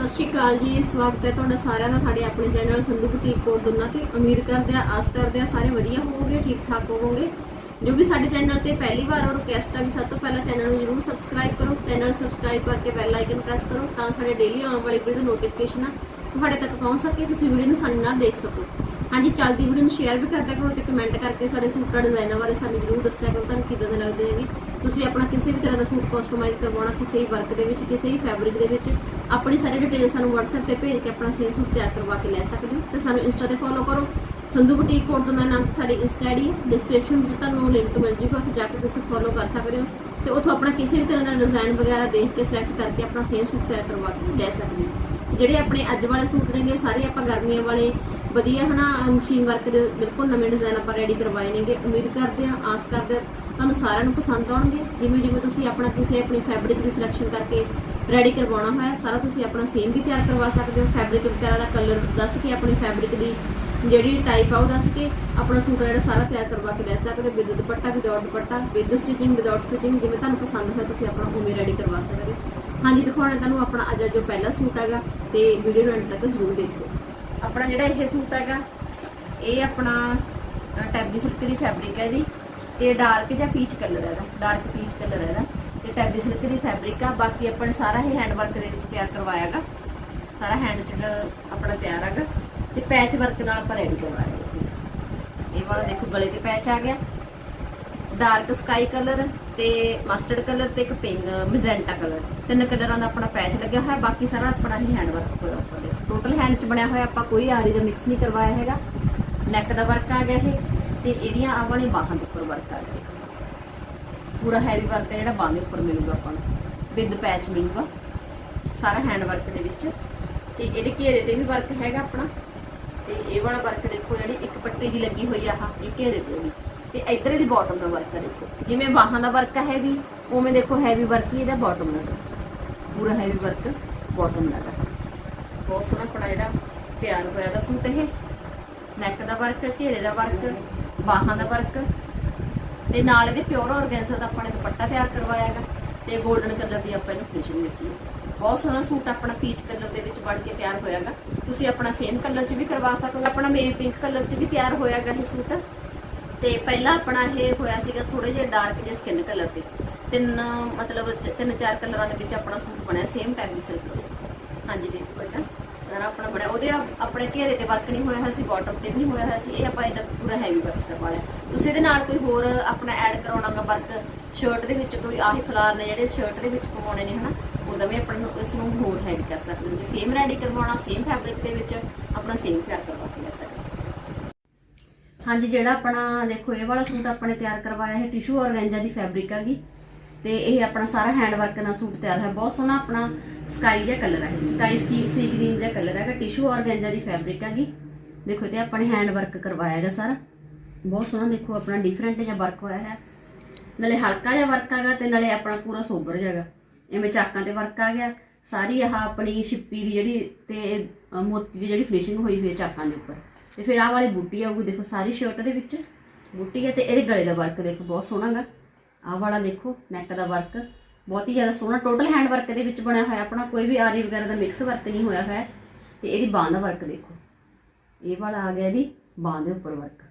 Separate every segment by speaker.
Speaker 1: ਸਤਿ ਸ਼੍ਰੀ ਅਕਾਲ ਜੀ। ਸਵਾਗਤ ਹੈ ਤੁਹਾਡਾ ਸਾਰਿਆਂ ਦਾ, ਸਾਡੇ ਆਪਣੇ ਚੈਨਲ ਸੰਧੂ ਬੁਟੀਕ ਕੋਡ ਦੁਨਾ ਤੇ ਉਮੀਦ ਕਰਦੇ ਆ, ਆਸ ਕਰਦੇ ਆ ਸਾਰੇ ਵਧੀਆ ਹੋਵੋਗੇ ਠੀਕ ਠਾਕ ਹੋਵੋਗੇ। ਜੋ ਵੀ ਸਾਡੇ ਚੈਨਲ ਤੇ ਪਹਿਲੀ ਵਾਰ ਔਰ ਰਿਕਵੈਸਟ ਆ ਵੀ ਸਭ ਤੋਂ ਪਹਿਲਾਂ ਚੈਨਲ ਨੂੰ ਜਰੂਰ ਸਬਸਕ੍ਰਾਈਬ ਕਰੋ। ਚੈਨਲ ਸਬਸਕ੍ਰਾਈਬ ਕਰਕੇ ਬੈਲ ਆਈਕਨ ਪ੍ਰੈਸ ਕਰੋ ਤਾਂ ਸਾਡੇ ਡੇਲੀ ਆਉਣ ਵਾਲੀ ਵੀਡੀਓ ਦੀ ਨੋਟੀਫਿਕੇਸ਼ਨ ਤੁਹਾਡੇ ਤੱਕ ਪਹੁੰਚ ਸਕੇ, ਤੁਸੀਂ ਵੀਡੀਓ ਨੂੰ ਸਾਡੇ ਨਾਲ ਦੇਖ ਸਕੋ। ਹਾਂਜੀ, ਚੱਲਦੀ ਵੀਡੀਓ ਨੂੰ ਸ਼ੇਅਰ ਵੀ ਕਰਦਿਆ ਕਰੋ ਤੇ ਕਮੈਂਟ ਕਰਕੇ ਸਾਡੇ ਸੂਟਾਂ ਡਿਜ਼ਾਈਨਾਂ ਬਾਰੇ ਸਾਨੂੰ ਜਰੂਰ ਦੱਸਿਆ ਕਰੋ, ਤੁਹਾਨੂੰ ਕਿਦਾਂ ਦੇ ਲੱਗਦੇ ਹੈਗੇ ਤੁਸੀਂ ਆਪਣਾ ਕਿਸੇ ਵੀ ਤਰ੍ਹਾਂ ਦਾ ਸੂਟ ਕਸਟਮਾਈਜ਼ ਕਰਵਾਉਣਾ, ਕਿਸੇ ਵੀ ਵਰਕ ਦੇ ਵਿੱਚ, ਕਿਸੇ ਵੀ ਫੈਬਰਿਕ ਦੇ ਵਿੱਚ, ਆਪਣੀ ਸਾਰੀ ਡਿਟੇਲ ਸਾਨੂੰ WhatsApp ਤੇ ਭੇਜ ਕੇ ਆਪਣਾ ਸੇਮ ਸੂਟ ਤਿਆਰ ਕਰਵਾ ਕੇ ਲੈ ਸਕਦੇ ਹੋ। ਤੇ ਸਾਨੂੰ ਇੰਸਟਾ ਤੇ ਫੋਲੋ ਕਰੋ। ਸੰਧੂ ਬੁਟੀਕ ਕੋਡ ਤੋਂ ਨਾਮ ਸਾਡੀ ਇੰਸਟਾ ਆਈਡੀ ਹੈ। ਡਿਸਕ੍ਰਿਪਸ਼ਨ ਵਿੱਚ ਤੁਹਾਨੂੰ ਲਿੰਕ ਮਿਲ ਜੂਗਾ, ਉੱਥੇ ਜਾ ਕੇ ਤੁਸੀਂ ਫੋਲੋ ਕਰ ਸਕਦੇ ਹੋ। ਤੇ ਉੱਥੋਂ ਆਪਣਾ ਕਿਸੇ ਵੀ ਤਰ੍ਹਾਂ ਦਾ ਡਿਜ਼ਾਈਨ ਵਗੈਰਾ ਦੇਖ ਕੇ ਸਿਲੈਕਟ ਕਰਕੇ ਆਪਣਾ ਸੇਮ ਸੂਟ ਤਿਆਰ ਕਰਵਾ ਕੇ ਲੈ ਸਕਦੇ ਹੋ। ਜਿਹੜੇ ਆਪਣੇ ਅੱਜ ਵਾਲੇ ਸੂਟ ਨੇਗੇ, ਸਾਰੇ ਆਪਾਂ ਗਰਮੀਆਂ ਵਾਲੇ ਵਧੀਆ ਹਨਾ ਮਸ਼ੀਨ ਵਰਕ ਦੇ ਬਿਲਕੁਲ ਨਵੇਂ ਡਿਜ਼ਾਈਨ ਆਪਾਂ ਰੈਡੀ ਕਰਵਾਏ ਨੇਗੇ। ਉਮੀਦ ਕਰਦੇ ਹਾਂ, ਆਸ ਕਰਦੇ ਹਾਂ, ਤੁਹਾਨੂੰ ਸਾਰਿਆਂ ਨੂੰ ਪਸੰਦ ਆਉਣਗੇ। ਜਿਵੇਂ ਜਿਵੇਂ ਤੁਸੀਂ ਆਪਣਾ ਕਿਸੇ ਆਪਣੀ ਫੈਬਰਿਕ ਦੀ ਸਿਲੈਕਸ਼ਨ ਕਰਕੇ ਰੈਡੀ ਕਰਵਾਉਣਾ ਹੋਇਆ, ਸਾਰਾ ਤੁਸੀਂ ਆਪਣਾ ਸੇਮ ਵੀ ਤਿਆਰ ਕਰਵਾ ਸਕਦੇ ਹੋ। ਫੈਬਰਿਕ ਵਗੈਰਾ ਦਾ ਕਲਰ ਦੱਸ ਕੇ ਆਪਣੀ ਫੈਬਰਿਕ ਦੀ ਜਿਹੜੀ ਟਾਈਪ ਆ, ਉਹ ਦੱਸ ਕੇ ਆਪਣਾ ਸੂਟ ਆ ਜਿਹੜਾ ਸਾਰਾ ਤਿਆਰ ਕਰਵਾ ਕੇ ਲੈ ਸਕਦੇ ਹੋ। With dupatta without dupatta with stitching without stitching ਜਿਵੇਂ ਤੁਹਾਨੂੰ ਪਸੰਦ ਹੋਇਆ, ਤੁਸੀਂ ਆਪਣਾ ਉਵੇਂ ਰੈਡੀ ਕਰਵਾ ਸਕਦੇ ਹੋ। ਹਾਂਜੀ, ਦਿਖਾਉਣਾ ਤੁਹਾਨੂੰ ਆਪਣਾ ਅੱਜ ਜੋ ਪਹਿਲਾ ਸੂਟ ਹੈਗਾ, ਤੇ ਵੀਡੀਓ ਨੂੰ ਅੰਤ ਤੱਕ ਜ਼ਰੂਰ ਦੇਖੋ ਆਪਣਾ ਜਿਹੜਾ ਇਹ ਸੂਟ ਹੈਗਾ, ਇਹ ਆਪਣਾ ਟੈਬੀ ਸਿਲਕ ਦੀ ਫੈਬਰਿਕ ਹੈ ਜੀ। ਤੇ ਡਾਰਕ ਜਾਂ ਪੀਚ ਕਲਰ ਹੈ ਇਹਦਾ ਡਾਰਕ ਪੀਚ ਕਲਰ ਹੈ ਇਹਦਾ। ਤੇ ਟੈਬੀ ਸਿਲਕ ਦੀ ਫੈਬਰਿਕ ਆ, ਬਾਕੀ ਆਪਣੇ ਸਾਰਾ ਇਹ ਹੈਂਡ ਵਰਕ ਦੇ ਵਿੱਚ ਤਿਆਰ ਕਰਵਾਇਆਗਾ ਸਾਰਾ ਹੈਂਡ ਚ ਆਪਣਾ ਤਿਆਰ ਹੈਗਾ। ਤੇ ਪੈਚ ਵਰਕ ਨਾਲ ਆਪਾਂ ਰੈਡੀ ਕਰਵਾਇਆ ਇਹ ਵਾਲਾ ਦੇਖੋ, ਗਲੇ ਤੇ ਪੈਚ ਆ ਗਿਆ। ਡਾਰਕ ਸਕਾਈ ਕਲਰ ਤੇ ਮਸਟਰਡ ਕਲਰ ਤੇ ਇੱਕ ਪਿੰਕ ਮੈਜੈਂਟਾ ਕਲਰ ਤਿੰਨ ਕਲਰਾਂ ਦਾ ਆਪਣਾ ਪੈਚ ਲੱਗਿਆ ਹੋਇਆ, ਬਾਕੀ ਸਾਰਾ ਆਪਣਾ ਹੀ ਹੈਂਡ ਵਰਕ ਹੋਇਆ ਆਪਾਂ ਦੇ। ਟੋਟਲ ਹੈਂਡ ਚ ਬਣਿਆ ਹੋਇਆ ਆਪਾਂ ਕੋਈ ਆਰੀ ਦਾ ਮਿਕਸ ਨਹੀਂ ਕਰਵਾਇਆ ਹੈਗਾ। ਨੈਕ ਦਾ ਵਰਕ ਆ ਗਿਆ ਇਹ ਤੇ ਇਹਦੀਆਂ ਆਹ ਵਾਲੀ ਬਾਹਾਂ ਦੇ ਉੱਪਰ ਵਰਕ ਆ ਗਿਆ। ਪੂਰਾ ਹੈਵੀ ਵਰਕ ਹੈ ਜਿਹੜਾ ਬਾਹਾਂ ਦੇ ਉੱਪਰ ਮਿਲੂਗਾ ਆਪਾਂ ਨੂੰ। ਵਿਦ ਪੈਚ ਮਿਲੂਗਾ। ਸਾਰਾ ਹੈਂਡ ਵਰਕ ਦੇ ਵਿੱਚ। ਤੇ ਇਹਦੇ ਘੇਰੇ ਤੇ ਵੀ ਵਰਕ ਹੈਗਾ ਆਪਣਾ। ਤੇ ਇਹ ਵਾਲਾ ਵਰਕ ਦੇਖੋ ਜਿਹੜੀ ਇੱਕ ਪੱਟੀ ਜੀ ਲੱਗੀ ਹੋਈ ਆ ਆਹ, ਇਹ ਘੇਰੇ ਤੇ ਵੀ। ਤੇ ਇੱਧਰ ਇਹਦੀ ਬਾਟਮ ਦਾ ਵਰਕ ਆ ਦੇਖੋ। ਜਿਵੇਂ ਬਾਹਾਂ ਦਾ ਵਰਕ ਹੈ ਵੀ ਉਵੇਂ ਦੇਖੋ ਹੈਵੀ ਵਰਕ ਹੀ ਇਹਦਾ ਬਾਟਮ ਦਾ। ਪੂਰਾ ਹੈਵੀ ਵਰਕ ਬਾਟਮ ਦਾ। ਬਹੁਤ ਸੋਹਣਾ ਆਪਣਾ ਜਿਹੜਾ ਤਿਆਰ ਹੋਇਆਗਾ ਸੂਟ ਇਹ। ਨੈਕ ਦਾ ਵਰਕ ਘੇਰੇ ਦਾ ਵਰਕ ਬਾਹਾਂ ਦਾ ਵਰਕ ਤੇ ਨਾਲ ਇਹਦੇ ਪਿਓਰ ਆਰਗੈਂਜ਼ਾ ਦਾ ਆਪਾਂ ਨੇ ਦੁਪੱਟਾ ਤਿਆਰ ਕਰਵਾਇਆਗਾ ਤੇ 골ਡਨ ਕਲਰ ਦੀ ਆਪਾਂ ਇਹਨੂੰ ਫਿਨਿਸ਼ਿੰਗ ਦਿੱਤੀ ਹੈ। ਬਹੁਤ ਸੋਹਣਾ ਸੂਟ ਆਪਣਾ ਪੀਚ ਕਲਰ ਦੇ ਵਿੱਚ ਬਣ ਕੇ ਤਿਆਰ ਹੋਇਆ ਹੈਗਾ। ਤੁਸੀਂ ਆਪਣਾ ਸੇਮ ਕਲਰ 'ਚ ਵੀ ਕਰਵਾ ਸਕਦੇ ਹੋ, ਆਪਣਾ ਮੇਵੀ ਪਿੰਕ ਕਲਰ 'ਚ ਵੀ ਤਿਆਰ ਹੋਇਆ ਹੋਇਆਗਾ ਇਹ ਸੂਟ। ਤੇ ਪਹਿਲਾਂ ਆਪਣਾ ਇਹ ਹੋਇਆ ਸੀਗਾ ਥੋੜੇ ਜਿਹਾ ਡਾਰਕ ਜਿਹਾ ਸਕਿਨ ਕਲਰ ਤੇ। ਤਿੰਨ ਮਤਲਬ ਤਿੰਨ ਚਾਰ ਕਲਰਾਂ ਦੇ ਵਿੱਚ ਆਪਣਾ ਸੂਟ ਬਣਿਆ ਸੇਮ ਟਾਈਮ ਵੀ ਸਿਲਕ ਹਾਂਜੀ ਦੇਖੋ ਇਦਾਂ ਸਾਰਾ ਆਪਣਾ ਬਣਿਆ ਉਹਦੇ ਆਪਣੇ ਘੇਰੇ ਤੇ ਵਰਕ ਨਹੀਂ ਹੋਇਆ ਹੋਇਆ ਸੀ ਬਾਟਮ ਤੇ ਵੀ ਨਹੀਂ ਹੋਇਆ ਹੋਇਆ ਸੀ, ਇਹ ਆਪਾਂ ਇਹਦਾ ਪੂਰਾ ਹੈਵੀ ਵਰਕ ਕਰਵਾ ਲਿਆ। ਤੁਸੀਂ ਇਹਦੇ ਨਾਲ ਕੋਈ ਹੋਰ ਆਪਣਾ ਐਡ ਕਰਾਉਣਾਗਾ ਵਰਕ ਸ਼ਰਟ ਦੇ ਵਿੱਚ ਕੋਈ ਆਹੀ ਫਲਾਰ ਨੇ ਜਿਹੜੇ ਸ਼ਰਟ ਦੇ ਵਿੱਚ ਪਵਾਉਣੇ ਨੇ, ਹਨਾ? ਉਦੋਂ ਵੀ ਆਪਾਂ ਇਸ ਨੂੰ ਹੋਰ ਹੈਵੀ ਕਰ ਸਕਦੇ ਹੋ। ਜੇ ਸੇਮ ਰੈਡੀ ਕਰਵਾਉਣਾ ਸੇਮ ਫੈਬਰਿਕ ਦੇ ਵਿੱਚ, ਆਪਣਾ ਸੇਮ ਤਿਆਰ ਕਰਵਾ ਕੇ ਲੈ ਸਕਦੇ ਹਾਂਜੀ, ਜਿਹੜਾ ਆਪਣਾ, ਦੇਖੋ, ਇਹ ਵਾਲਾ ਸੂਟ ਆਪਣੇ ਤਿਆਰ ਕਰਵਾਇਆ ਹੈ ਟਿਸ਼ੂ ਔਰਗੈਂਜਾ ਦੀ ਫੈਬਰਿਕ ਹੈਗੀ। ਤੇ ਇਹ ਆਪਣਾ ਸਾਰਾ ਹੈਂਡ ਵਰਕ ਨਾਲ ਸੂਟ ਤਿਆਰ ਹੈ ਬਹੁਤ ਸੋਹਣਾ ਆਪਣਾ ਸਕਾਈ ਜਿਹਾ ਕਲਰ ਹੈ। ਸਕਾਈ ਸਕੀ ਸੀ ਗ੍ਰੀਨ ਜਿਹਾ ਕਲਰ ਹੈਗਾ। ਟਿਸ਼ੂ ਔਰਗੈਂਜਾ ਦੀ ਫੈਬਰਿਕ ਹੈਗੀ। ਦੇਖੋ ਤੇ ਆਪਾਂ ਨੇ ਹੈਂਡ ਵਰਕ ਕਰਵਾਇਆ ਹੈਗਾ ਸਾਰਾ। ਬਹੁਤ ਸੋਹਣਾ ਦੇਖੋ, ਆਪਣਾ ਡਿਫਰੈਂਟ ਜਿਹਾ ਵਰਕ ਹੋਇਆ ਹੈ। ਨਾਲੇ ਹਲਕਾ ਜਿਹਾ ਵਰਕ ਹੈਗਾ ਤੇ ਨਾਲੇ ਆਪਣਾ ਪੂਰਾ ਸੋਬਰ ਜਿਹਾਗਾ ਐਵੇਂ ਚਾਕਾਂ ਤੇ ਵਰਕ ਆ ਗਿਆ। ਸਾਰੀ ਆਹ ਆਪਣੀ ਛਿੱਪੀ ਦੀ ਜਿਹੜੀ ਤੇ ਮੋਤੀ ਦੀ ਜਿਹੜੀ ਫਿਨਿਸ਼ਿੰਗ ਹੋਈ ਹੋਈ ਹੈ ਚਾਕਾਂ ਦੇ ਉੱਪਰ। ਤੇ ਫਿਰ ਆਹ ਵਾਲੀ ਬੂਟੀ ਆਊਗੀ, ਦੇਖੋ, ਸਾਰੀ ਸ਼ਰਟ ਦੇ ਵਿੱਚ। ਬੂਟੀ ਹੈ ਤੇ ਇਹਦੇ ਗਲੇ ਦਾ ਵਰਕ ਦੇਖੋ, ਬਹੁਤ ਸੋਹਣਾ ਗਾ ਆਹ ਵਾਲਾ ਦੇਖੋ ਨੈਕ ਦਾ ਵਰਕ ਬਹੁਤ ਹੀ ਜ਼ਿਆਦਾ ਸੋਹਣਾ ਟੋਟਲ ਹੈਂਡ ਵਰਕ ਦੇ ਵਿੱਚ ਬਣਿਆ ਹੋਇਆ, ਆਪਣਾ ਕੋਈ ਵੀ ਆਰੀ ਵਗੈਰਾ ਦਾ ਮਿਕਸ ਵਰਕ ਨਹੀਂ ਹੋਇਆ ਹੋਇਆ। ਤੇ ਇਹਦੀ ਬਾਂਹ ਦਾ ਵਰਕ ਦੇਖੋ। ਇਹ ਵਾਲਾ ਆ ਗਿਆ ਇਹਦੀ ਬਾਂਹ ਦੇ ਉੱਪਰ ਵਰਕ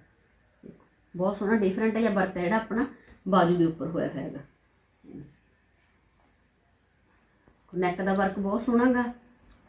Speaker 1: ਦੇਖੋ, ਬਹੁਤ ਸੋਹਣਾ ਡਿਫਰੈਂਟ ਜਿਹਾ ਵਰਕ ਹੈ ਜਿਹੜਾ ਆਪਣਾ ਬਾਜੂ ਦੇ ਉੱਪਰ ਹੋਇਆ ਹੋਇਆ ਹੈਗਾ। ਨੈਕ ਦਾ ਵਰਕ ਬਹੁਤ ਸੋਹਣਾ ਗਾ।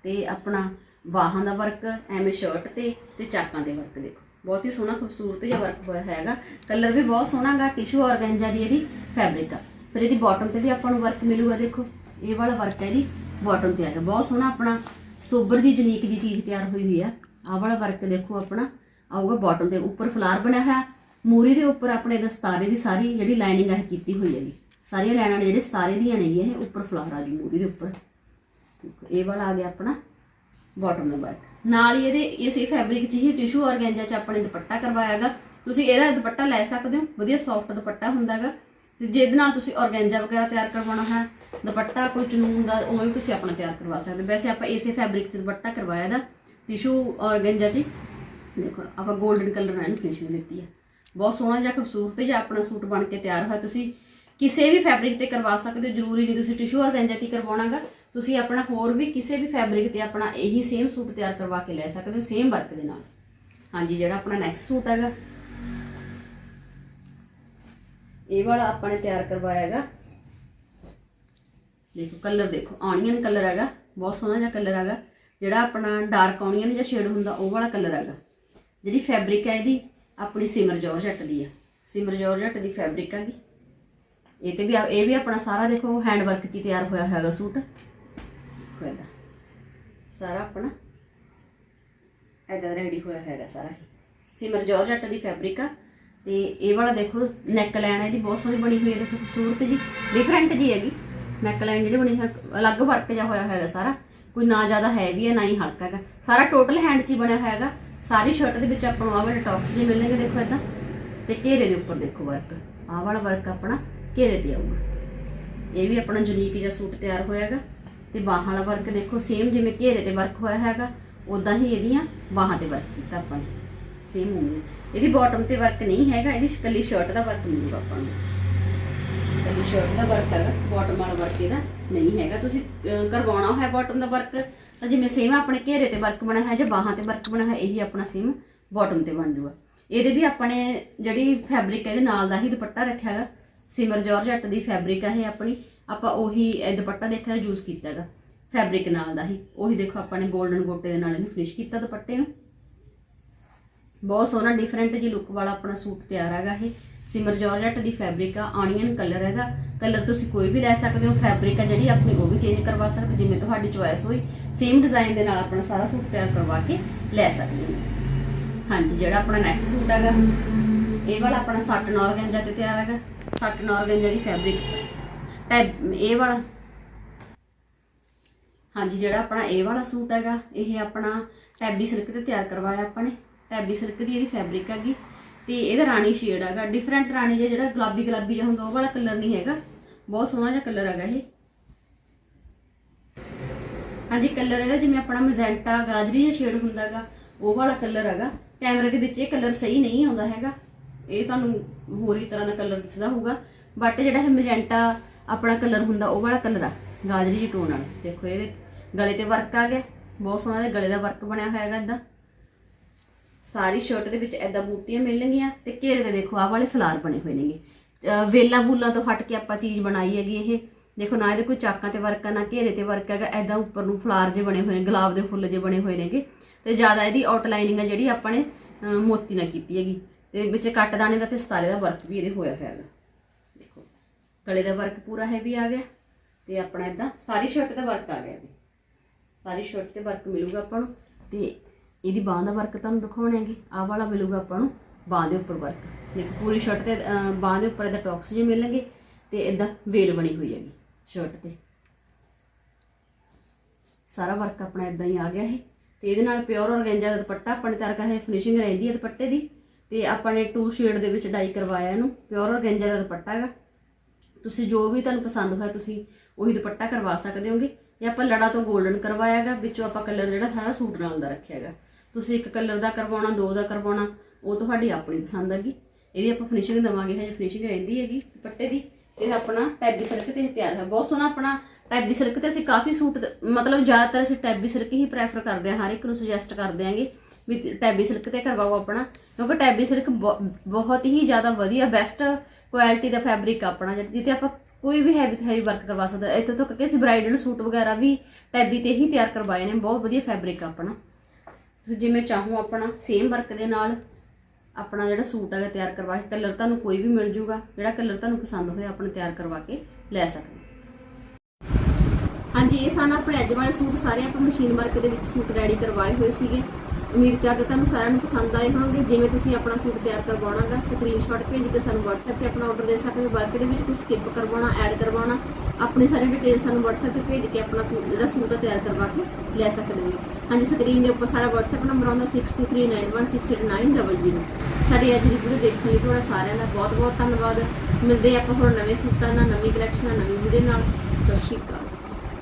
Speaker 1: ਤੇ ਆਪਣਾ ਬਾਹਾਂ ਦਾ ਵਰਕ ਐਵੇਂ ਸ਼ਰਟ ਤੇ ਤੇ ਚਾਕਾਂ ਦੇ ਵਰਕ ਦੇਖੋ। ਬਹੁਤ ਹੀ ਸੋਹਣਾ ਖੂਬਸੂਰਤ ਜਿਹਾ ਵਰਕ ਹੋਇਆ ਹੈਗਾ। ਕਲਰ ਵੀ ਬਹੁਤ ਸੋਹਣਾ ਗਾ ਟਿਸ਼ੂ ਆਰਗੈਂਜਾ ਦੀ ਇਹਦੀ ਫੈਬਰਿਕ ਆ ਫਿਰ ਇਹਦੀ ਬਾਟਮ ਤੇ ਵੀ ਆਪਾਂ ਨੂੰ ਵਰਕ ਮਿਲੂਗਾ ਦੇਖੋ। ਇਹ ਵਾਲਾ ਵਰਕ ਹੈ ਇਹਦੀ ਬਾਟਮ ਤੇ ਆ ਗਿਆ। ਬਹੁਤ ਸੋਹਣਾ ਆਪਣਾ ਸੋਬਰ ਦੀ ਯੂਨੀਕ ਜੀ ਚੀਜ਼ ਤਿਆਰ ਹੋਈ ਹੋਈ ਆ। ਆਹ ਵਾਲਾ ਵਰਕ ਦੇਖੋ ਆਪਣਾ, ਆਊਗਾ ਬਾਟਮ 'ਤੇ। ਉੱਪਰ ਫਲਾਰ ਬਣਿਆ ਹੋਇਆ। ਮੂਰੀ ਦੇ ਉੱਪਰ ਆਪਣੇ ਦਸਤਾਰੇ ਦੀ ਸਾਰੀ ਜਿਹੜੀ ਲਾਈਨਿੰਗ ਹੈ ਕੀਤੀ ਹੋਈ ਹੈ ਜੀ ਸਾਰੀਆਂ ਲਾਈਨਾਂ ਨੇ ਜਿਹੜੇ ਸਤਾਰੇ ਦੀਆਂ ਨੇ ਇਹ ਉੱਪਰ ਫਲਾਰ ਆ ਗਈ ਮੂਰੀ ਦੇ ਉੱਪਰ। ਇਹ ਵਾਲਾ ਆ ਗਿਆ ਆਪਣਾ ਬਾਟਮ ਦਾ ਵਰਕ ਨਾਲ ਹੀ ਇਹਦੇ ਇਸੇ ਫੈਬਰਿਕ 'ਚ ਹੀ ਟਿਸ਼ੂ ਔਰਗੈਂਜਾ 'ਚ ਆਪਣੇ ਦੁਪੱਟਾ ਕਰਵਾਇਆਗਾ। ਤੁਸੀਂ ਇਹਦਾ ਦੁਪੱਟਾ ਲੈ ਸਕਦੇ ਹੋ, ਵਧੀਆ ਸੌਫਟ ਦੁਪੱਟਾ ਹੁੰਦਾਗਾ। ਤੇ ਜੇ ਇਹਦੇ ਨਾਲ ਤੁਸੀਂ ਔਰਗੈਂਜਾ ਵਗੈਰਾ ਤਿਆਰ ਕਰਵਾਉਣਾ ਹੈ, ਦੁਪੱਟਾ ਕੋਈ ਚਨੂਨ ਦਾ, ਉਵੇਂ ਵੀ ਤੁਸੀਂ ਆਪਣਾ ਤਿਆਰ ਕਰਵਾ ਸਕਦੇ ਹੋ। ਵੈਸੇ ਆਪਾਂ ਇਸੇ ਫੈਬਰਿਕ 'ਚ ਦੁਪੱਟਾ ਕਰਵਾਇਆ ਦਾ ਟਿਸ਼ੂ ਔਰਗੈਂਜਾ 'ਚ ਹੀ। ਦੇਖੋ, ਆਪਾਂ 골ਡਨ ਕਲਰ ਨਾਲ ਫਿਨਿਸ਼ਿੰਗ ਦਿੱਤੀ ਹੈ। ਬਹੁਤ ਸੋਹਣਾ ਜਿਹਾ ਖੂਬਸੂਰਤ ਜਿਹਾ ਆਪਣਾ ਸੂਟ ਬਣ ਕੇ ਤਿਆਰ ਹੋਇਆ। ਤੁਸੀਂ ਕਿਸੇ ਵੀ ਫੈਬਰਿਕ ਤੇ ਕਰਵਾ ਸਕਦੇ ਹੋ, ਜ਼ਰੂਰੀ ਨਹੀਂ ਤੁਸੀਂ ਟਿਸ਼ੂ ਔਰਗੈਂਜਾ ਤੇ ਹੀ ਕਰਵਾਉਣਾਗਾ।
Speaker 2: ਤੁਸੀਂ ਆਪਣਾ ਹੋਰ ਵੀ ਕਿਸੇ ਵੀ ਫੈਬਰਿਕ ਤੇ ਆਪਣਾ ਇਹੀ ਸੇਮ ਸੂਟ ਤਿਆਰ ਕਰਵਾ ਕੇ ਲੈ ਸਕਦੇ ਹੋ ਸੇਮ ਵਰਕ ਦੇ ਨਾਲ। ਹਾਂਜੀ, ਜਿਹੜਾ ਆਪਣਾ ਨੈਕਸਟ ਸੂਟ ਹੈਗਾ। ਇਹ ਵਾਲਾ ਆਪਾਂ ਨੇ ਤਿਆਰ ਕਰਵਾਇਆ ਹੈਗਾ। ਦੇਖੋ ਕਲਰ ਦੇਖੋ ਆਨੀਅਨ ਕਲਰ ਹੈਗਾ, ਬਹੁਤ ਸੋਹਣਾ ਜਿਹਾ ਕਲਰ ਹੈਗਾ। ਜਿਹੜਾ ਆਪਣਾ ਡਾਰਕ ਆਨੀਅਨ ਜਾਂ ਸ਼ੇਡ ਹੁੰਦਾ, ਉਹ ਵਾਲਾ ਕਲਰ ਹੈਗਾ। ਜਿਹੜੀ ਫੈਬਰਿਕ ਹੈ ਇਹਦੀ, ਆਪਣੀ ਸਿਮਰ ਜੋਰਜੱਟ ਦੀ ਆ। ਸਿਮਰ ਜੋਰਜੱਟ ਦੀ ਫੈਬਰਿਕ ਹੈਗੀ। ਇਹ ਤੇ ਵੀ ਇਹ ਵੀ ਆਪਣਾ ਸਾਰਾ ਦੇਖੋ ਹੈਂਡ ਵਰਕ 'ਚ ਹੀ ਤਿਆਰ ਹੋਇਆ ਹੈਗਾ ਸੂਟ। ਦੇਖੋ ਏਦਾਂ ਸਾਰਾ ਆਪਣਾ ਏਦਾਂ ਰੈਡੀ ਹੋਇਆ ਹੈਗਾ ਸਾਰਾ ਹੀ। ਸਿਮਰ ਜੋਰਜੱਟ ਦੀ ਫੈਬਰਿਕ ਆ, ਤੇ ਇਹ ਵਾਲਾ ਦੇਖੋ ਨੈਕ ਲਾਈਨ ਇਹਦੀ ਬਹੁਤ ਸੋਹਣੀ ਬਣੀ ਹੋਈ ਹੈ ਦੇਖੋ ਖੂਬਸੂਰਤ ਜੀ। ਡਿਫਰੈਂਟ ਜੀ ਹੈਗੀ। ਨੈਕ ਲਾਈਨ ਜਿਹੜੀ ਬਣੀ ਹੈ ਅਲੱਗ ਵਰਕ ਜਿਹਾ ਹੋਇਆ ਹੈਗਾ ਸਾਰਾ। ਕੋਈ ਨਾ ਜ਼ਿਆਦਾ ਹੈਵੀ ਹੈ ਨਾ ਹੀ ਹਲਕਾ ਹੈਗਾ। ਸਾਰਾ ਟੋਟਲ ਹੈਂਡ 'ਚ ਹੀ ਬਣਿਆ ਹੋਇਆ ਹੈਗਾ। ਸਾਰੀ ਸ਼ਰਟ ਦੇ ਵਿੱਚ ਆਪਾਂ ਨੂੰ ਆਹ ਵਾਲੇ ਟੌਪਸ ਜੀ ਮਿਲਣਗੇ, ਦੇਖੋ ਏਦਾਂ। ਤੇ ਘੇਰੇ ਦੇ ਉੱਪਰ ਦੇਖੋ ਵਰਕ ਆਹ ਵਾਲਾ ਵਰਕ ਆਪਣਾ ਘੇਰੇ ਤੇ ਆਊਗਾ। ਇਹ ਵੀ ਆਪਣਾ ਯੂਨੀਕ ਜਿਹਾ ਸੂਟ ਤਿਆਰ ਹੋਇਆ ਹੈਗਾ। ਤੇ ਬਾਹਾਂ ਵਾਲਾ ਵਰਕ ਦੇਖੋ ਸੇਮ ਜਿਵੇਂ ਘੇਰੇ ਤੇ ਵਰਕ ਹੋਇਆ ਹੈਗਾ ਉਦਾਂ ਹੀ ਇਹਦੀਆਂ ਬਾਹਾਂ ਤੇ ਵਰਕ ਕੀਤਾ ਆਪਾਂ ਨੇ। ਸੇਮ ਉਵੇਂ ਇਹਦੀ ਬਾਟਮ ਤੇ ਵਰਕ ਨਹੀਂ ਹੈਗਾ, ਇਹਦੀ ਇਕੱਲੀ ਸ਼ਰਟ ਦਾ ਵਰਕ ਮਿਲੂਗਾ ਆਪਾਂ ਨੂੰ। ਇਕੱਲੀ ਸ਼ਰਟ ਦਾ ਵਰਕ ਹੈਗਾ ਬਾਟਮ ਵਾਲਾ ਵਰਕ ਇਹਦਾ ਨਹੀਂ ਹੈਗਾ। ਤੁਸੀਂ ਕਰਵਾਉਣਾ ਹੋਇਆ ਬਾਟਮ ਦਾ ਵਰਕ, ਤਾਂ ਜਿਵੇਂ ਸੇਮ ਆਪਣੇ ਘੇਰੇ ਤੇ ਵਰਕ ਬਣਿਆ ਹੈ ਜਾਂ ਬਾਹਾਂ ਤੇ ਵਰਕ ਬਣਿਆ ਹੈ ਇਹੀ ਆਪਣਾ ਸੇਮ ਬਾਟਮ ਤੇ ਬਣ ਜੂਗਾ। ਇਹਦੇ ਵੀ ਆਪਣੇ ਜਿਹੜੀ ਫੈਬਰਿਕ ਹੈ, ਇਹਦੇ ਨਾਲ ਦਾ ਹੀ ਦੁਪੱਟਾ ਰੱਖਿਆ ਹੈਗਾ। ਸਿਮਰ ਜੋਰਜੱਟ ਦੀ ਫੈਬਰਿਕ ਹੈ ਇਹ ਆਪਣੀ। ਆਪਾਂ ਉਹੀ, ਇਹ ਦੁਪੱਟਾ ਦੇਖਿਆ ਯੂਜ਼ ਕੀਤਾ ਹੈਗਾ। ਫੈਬਰਿਕ ਨਾਲ ਦਾ ਹੀ। ਉਹੀ ਦੇਖੋ, ਆਪਾਂ ਨੇ 골ਡਨ ਗੋਟੇ ਦੇ ਨਾਲ ਇਹਨੂੰ ਫਿਨਿਸ਼ ਕੀਤਾ ਦੁਪੱਟੇ ਨੂੰ। ਬਹੁਤ ਸੋਹਣਾ ਡਿਫਰੈਂਟ ਜੀ ਲੁੱਕ ਵਾਲਾ ਆਪਣਾ ਸੂਟ ਤਿਆਰ ਹੈਗਾ ਇਹ। ਸਿਮਰ ਜੋਰਜੱਟ ਦੀ ਫੈਬਰਿਕ ਆ ਆਨੀਅਨ ਕਲਰ ਹੈਗਾ। ਕਲਰ ਤੁਸੀਂ ਕੋਈ ਵੀ ਲੈ ਸਕਦੇ ਹੋ, ਫੈਬਰਿਕ ਆ ਜਿਹੜੀ, ਆਪਣੀ ਉਹ ਵੀ ਚੇਂਜ ਕਰਵਾ ਸਕਦੇ ਜਿਵੇਂ ਤੁਹਾਡੀ ਚੁਆਇਸ ਹੋਈ। ਸੇਮ ਡਿਜ਼ਾਈਨ ਦੇ ਨਾਲ ਆਪਣਾ ਸਾਰਾ ਸੂਟ ਤਿਆਰ ਕਰਵਾ ਕੇ ਲੈ ਸਕਦੇ ਹੋ। ਹਾਂਜੀ, ਜਿਹੜਾ ਆਪਣਾ ਨੈਕਸਟ ਸੂਟ ਹੈਗਾ। ਇਹ ਵਾਲਾ ਆਪਣਾ ਸੱਟ ਔਰਗੈਂਜਾ ਤੇ ਤਿਆਰ ਹੈਗਾ। ਸੱਟ ਔਰਗੈਂਜਾ ਦੀ ਫੈਬਰਿਕ ਟੈਬ, ਇਹ ਵਾਲਾ। ਹਾਂਜੀ, ਜਿਹੜਾ ਆਪਣਾ ਇਹ ਵਾਲਾ ਸੂਟ ਹੈਗਾ, ਇਹ ਆਪਣਾ ਟੈਬੀ ਸਿਲਕ ਤੇ ਤਿਆਰ ਕਰਵਾਇਆ ਆਪਾਂ ਨੇ। ਟੈਬੀ ਸਿਲਕ ਦੀ ਇਹਦੀ ਫੈਬਰਿਕ ਹੈਗੀ। ਤੇ ਇਹਦਾ ਰਾਣੀ ਸ਼ੇਡ ਹੈਗਾ। ਡਿਫਰੈਂਟ ਰਾਣੀ ਜਿਹਾ ਜਿਹੜਾ ਗੁਲਾਬੀ ਗੁਲਾਬੀ ਜਿਹਾ ਹੁੰਦਾ, ਉਹ ਵਾਲਾ ਕਲਰ ਨਹੀਂ ਹੈਗਾ। ਬਹੁਤ ਸੋਹਣਾ ਜਿਹਾ ਕਲਰ ਹੈਗਾ ਇਹ। ਹਾਂਜੀ ਕਲਰ ਇਹਦਾ ਜਿਵੇਂ ਆਪਣਾ ਮਜੈਂਟਾ ਗਾਜਰੀ ਜਿਹਾ ਸ਼ੇਡ ਹੁੰਦਾਗਾ ਉਹ ਵਾਲਾ ਕਲਰ ਹੈਗਾ। ਕੈਮਰੇ ਦੇ ਵਿੱਚ ਇਹ ਕਲਰ ਸਹੀ ਨਹੀਂ ਆਉਂਦਾ ਹੈਗਾ। ਇਹ ਤੁਹਾਨੂੰ ਹੋਰ ਹੀ ਤਰ੍ਹਾਂ ਦਾ ਕਲਰ ਦਿਸਦਾ ਹੋਊਗਾ। ਬਟ ਜਿਹੜਾ ਇਹ ਮੈਜੈਂਟਾ ਆਪਣਾ ਕਲਰ ਹੁੰਦਾ, ਉਹ ਵਾਲਾ ਕਲਰ ਆ, ਗਾਜਰੀ ਜੀ ਟੋਨ ਵਾਲਾ। ਦੇਖੋ, ਇਹਦੇ ਗਲੇ ਤੇ ਵਰਕ ਆ ਗਿਆ। ਬਹੁਤ ਸੋਹਣਾ ਇਹਦੇ ਗਲੇ ਦਾ ਵਰਕ ਬਣਿਆ ਹੋਇਆ ਹੈਗਾ ਇਦਾਂ। ਸਾਰੀ ਸ਼ਰਟ ਦੇ ਵਿੱਚ ਐਦਾਂ ਬੂਟੀਆਂ ਮਿਲਣਗੀਆਂ ਤੇ ਘੇਰੇ ਤੇ ਦੇਖੋ, ਆਹ ਵਾਲੇ ਫਲਾਰ ਬਣੇ ਹੋਏ ਨੇਗੇ। ਅਹ ਵੇਲਾ ਬੂਲਾ ਤੋਂ ਹਟ ਕੇ ਆਪਾਂ ਚੀਜ਼ ਬਣਾਈ ਹੈਗੀ ਇਹ। ਦੇਖੋ, ਨਾ ਇਹਦੇ ਕੋਈ ਚਾਕਾਂ ਤੇ ਵਰਕ ਆ, ਨਾ ਘੇਰੇ ਤੇ ਵਰਕ ਹੈਗਾ। ਐਦਾਂ ਉੱਪਰ ਨੂੰ ਫਲਾਰ ਜੇ ਬਣੇ ਹੋਏ ਨੇ, ਗੁਲਾਬ ਦੇ ਫੁੱਲ ਜੇ ਬਣੇ ਹੋਏ ਨੇਗੇ। ਤੇ ਜ਼ਿਆਦਾ ਇਹਦੀ ਆਊਟਲਾਈਨਿੰਗ ਆ ਜਿਹੜੀ ਆਪਾਂ ਨੇ ਮੋਤੀ ਨਾਲ ਕੀਤੀ ਹੈਗੀ। ਤੇ ਵਿੱਚ ਕੱਟ ਦਾਣੇ ਦਾ ਤੇ ਸਤਾਰੇ ਦਾ ਵਰਕ ਵੀ ਇਹਦੇ ਹੋਇਆ ਹੋਇਆ ਹੈਗਾ। ਦੇਖੋ ਗਲੇ ਦਾ ਵਰਕ ਪੂਰਾ ਹੈਵੀ ਆ ਗਿਆ ਤੇ ਆਪਣਾ ਇਦਾਂ ਸਾਰੀ ਸ਼ਰਟ ਦਾ ਵਰਕ ਆ ਗਿਆ ਵੀ। ਸਾਰੀ ਸ਼ਰਟ ਤੇ ਵਰਕ ਮਿਲੂਗਾ ਆਪਾਂ ਨੂੰ ਤੇ ਇਹਦੀ ਬਾਹ ਦਾ ਵਰਕ ਤੁਹਾਨੂੰ ਦਿਖਾਉਣਾ ਹੈਗੇ। ਆਹ ਵਾਲਾ ਮਿਲੂਗਾ ਆਪਾਂ ਨੂੰ ਬਾਹ ਦੇ ਉੱਪਰ ਵਰਕ। ਦੇਖੋ ਪੂਰੀ ਸ਼ਰਟ ਤੇ ਅਹ, ਬਾਹ ਦੇ ਉੱਪਰ ਇਹਦਾ ਟੌਕਸ ਜੇ ਮਿਲਣਗੇ ਤੇ ਇਦਾਂ ਵੇਲ ਬਣੀ ਹੋਈ ਹੈਗੀ ਸ਼ਰਟ ਤੇ। ਸਾਰਾ ਵਰਕ ਆਪਣਾ ਇਦਾਂ ਹੀ ਆ ਗਿਆ ਇਹ। ਤੇ ਇਹਦੇ ਨਾਲ ਪਿਓਰ ਔਰਗੈਂਜਾ ਦਾ ਦੁਪੱਟਾ ਆਪਾਂ ਨੇ ਤਿਆਰ ਕਰਿਆ ਹੈ ਫਿਨਿਸ਼ਿੰਗ ਰਹਿੰਦੀ ਹੈ ਦੁਪੱਟੇ ਦੀ। ਤੇ ਆਪਾਂ ਨੇ ਟੂ ਸ਼ੇਡ ਦੇ ਵਿੱਚ ਡਾਈ ਕਰਵਾਇਆ ਇਹਨੂੰ ਪਿਓਰ ਔਰਗੈਂਜਾ ਦਾ ਦੁਪੱਟਾ ਹੈਗਾ। ਤੁਸੀਂ ਜੋ ਵੀ ਤੁਹਾਨੂੰ ਪਸੰਦ ਹੋਇਆ ਤੁਸੀਂ ਉਹੀ ਦੁਪੱਟਾ ਕਰਵਾ ਸਕਦੇ ਹੋਗੇ। ਇਹ ਆਪਾਂ ਲੜਾ ਤੋਂ 골ਡਨ ਕਰਵਾਇਆ ਹੈਗਾ, ਵਿੱਚੋਂ ਆਪਾਂ ਕਲਰ ਜਿਹੜਾ ਸਾਰਾ ਸੂਟ ਨਾਲ ਦਾ ਰੱਖਿਆ ਹੈਗਾ। ਤੁਸੀਂ ਇੱਕ ਕਲਰ ਦਾ ਕਰਵਾਉਣਾ, ਦੋ ਦਾ ਕਰਵਾਉਣਾ, ਉਹ ਤੁਹਾਡੀ ਆਪਣੀ ਪਸੰਦ ਹੈਗੀ। ਇਹਦੀ ਆਪਾਂ ਫਿਨਿਸ਼ਿੰਗ ਦਵਾਂਗੇ, ਹਜੇ ਫਿਨਿਸ਼ਿੰਗ ਰਹਿੰਦੀ ਹੈਗੀ ਦੁਪੱਟੇ ਦੀ। ਇਹ ਆਪਣਾ ਟੈਬੀ ਸਿਲਕ ਤੇ ਇਹ ਤਿਆਰ ਹੈ। ਬਹੁਤ ਸੋਹਣਾ ਆਪਣਾ ਟੈਬੀ ਸਿਲਕ ਤੇ ਅਸੀਂ ਕਾਫੀ ਸੂਟ, ਮਤਲਬ ਜ਼ਿਆਦਾਤਰ ਅਸੀਂ ਟੈਬੀ ਸਿਲਕ ਹੀ ਪ੍ਰੈਫਰ ਕਰਦੇ ਹਾਂ, ਹਰ ਇੱਕ ਨੂੰ ਸੁਜੈਸਟ ਕਰਦੇ ਆਂਗੇ ਵੀ ਟੈਬੀ ਸਿਲਕ ਤੇ ਕਰਵਾਓ ਆਪਣਾ, ਕਿਉਂਕਿ ਟੈਬੀ ਸਿਲਕ ਬਹੁਤ ਹੀ ਜ਼ਿਆਦਾ ਵਧੀਆ ਬੈਸਟ ਕੁਆਲਿਟੀ ਦਾ ਫੈਬਰਿਕ ਆਪਣਾ ਜਿਹੜਾ- ਜਿੱਤੇ ਆਪਾਂ ਕੋਈ ਵੀ ਹੈਵੀ ਤੋਂ ਹੈਵੀ ਵਰਕ ਕਰਵਾ ਸਕਦਾ ਇੱਥੇ ਤੱਕ ਕਿ ਅਸੀਂ ਬ੍ਰਾਈਡਲ ਸੂਟ ਵਗੈਰਾ ਵੀ ਟੈਬੀ ਤੇ ਹੀ ਤਿਆਰ ਕਰਵਾਏ ਨੇ, ਬਹੁਤ ਵਧੀਆ ਫੈਬਰਿਕ ਆਪਣਾ। ਤੁਸੀਂ ਜਿਵੇਂ ਚਾਹੋ ਆਪਣਾ ਸੇਮ ਵਰਕ ਦੇ ਨਾਲ ਆਪਣਾ ਜਿਹੜਾ ਸੂਟ ਹੈਗਾ ਤਿਆਰ ਕਰਵਾ ਕੇ ਕਲਰ ਤੁਹਾਨੂੰ ਕੋਈ ਵੀ ਮਿਲ ਜੂਗਾ, ਜਿਹੜਾ ਕਲਰ ਤੁਹਾਨੂੰ ਪਸੰਦ ਹੋਇਆ ਆਪਣਾ ਤਿਆਰ ਕਰਵਾ ਕੇ ਲੈ ਸਕਦੇ
Speaker 1: ਹਾਂਜੀ, ਇਹ ਸਨ ਆਪਣੇ ਅੱਜ ਵਾਲੇ ਸੂਟ, ਸਾਰੇ ਆਪਾਂ ਮਸ਼ੀਨ ਵਰਕ ਦੇ ਵਿੱਚ ਸੂਟ ਰੈਡੀ ਕਰਵਾਏ ਹੋਏ ਸੀਗੇ। ਉਮੀਦ ਕਰਦੇ ਤੁਹਾਨੂੰ ਸਾਰਿਆਂ ਨੂੰ ਪਸੰਦ ਆਏ ਹੋਣਗੇ। ਜਿਵੇਂ ਤੁਸੀਂ ਆਪਣਾ ਸੂਟ ਤਿਆਰ ਕਰਵਾਉਣਾਗਾ ਸਕਰੀਨਸ਼ਾਟ ਭੇਜ ਕੇ ਸਾਨੂੰ WhatsApp ਤੇ ਆਪਣਾ ਆਰਡਰ ਦੇ ਸਕਦੇ ਹੋ। ਵਰਕ ਦੇ ਵਿੱਚ ਕੁਝ ਸਕਿਪ ਕਰਵਾਉਣਾ ਐਡ ਕਰਵਾਉਣਾ, ਆਪਣੀ ਸਾਰੀ ਡਿਟੇਲ ਸਾਨੂੰ WhatsApp ਤੇ ਭੇਜ ਕੇ ਆਪਣਾ ਜਿਹੜਾ ਸੂਟ ਆ ਤਿਆਰ ਕਰਵਾ ਕੇ ਲੈ ਸਕਦੇ ਹੋ। ਹਾਂਜੀ ਸਕਰੀਨ ਦੇ ਉੱਪਰ ਸਾਰਾ WhatsApp ਨੰਬਰ ਆਉਂਦਾ 6239168900 ਸਾਡੀ ਅੱਜ ਦੀ ਵੀਡੀਓ ਦੇਖਣ ਲਈ ਤੁਹਾਡਾ ਸਾਰਿਆਂ ਦਾ ਬਹੁਤ ਬਹੁਤ ਧੰਨਵਾਦ। ਮਿਲਦੇ ਹਾਂ ਆਪਾਂ ਹੋਰ ਨਵੇਂ ਸੂਟਾਂ ਨਾਲ, ਨਵੀਂ ਕਲੈਕਸ਼ਨ ਨਾਲ, ਨਵੀਂ ਵੀਡੀਓ ਨਾਲ। ਸਤਿ ਸ਼੍ਰੀ ਅਕਾਲ।